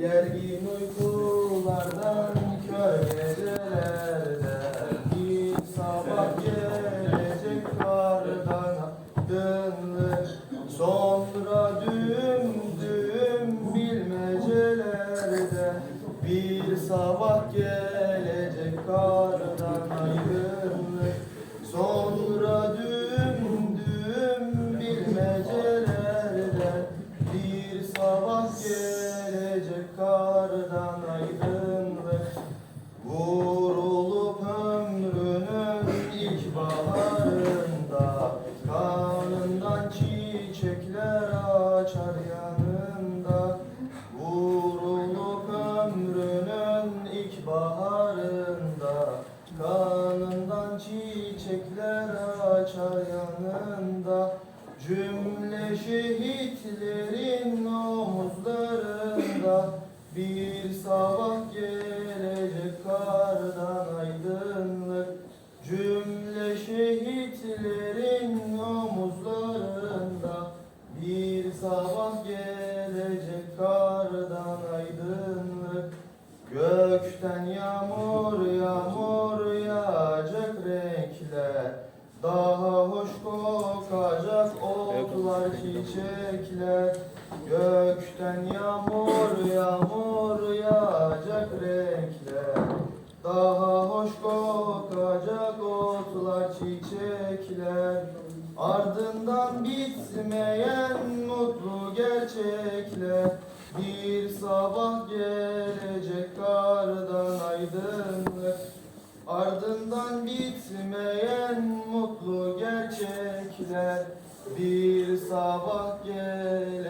Gergin uykulardan kör gecelerden Bir sabah gelecek kardan aydınlık Sonra düm düm bilmecelerde Bir sabah gelecek kardan kardan aydınlık Vurulup ömrünün ilk baharında Kanından çiçekler açar yanında. Vurulup ömrünün ilk baharında Kanından çiçekler açar yanında. Cümle şehitlerin gelecek kardan aydınlık. Cümle şehitlerin omuzlarında Bir sabah gelecek kardan aydınlık. Gökten yağmur yağmur yağacak renkler. Daha hoş kokacak otlar çiçekler. Gökten yağmur yağmur yağacak renkler Daha hoş kokacak otlar çiçekler. Ardından bitmeyen mutlu gerçekler. Bir sabah gelecek kardan aydınlık. Ardından bitmeyen mutlu gerçekler. Bir sabah gelecek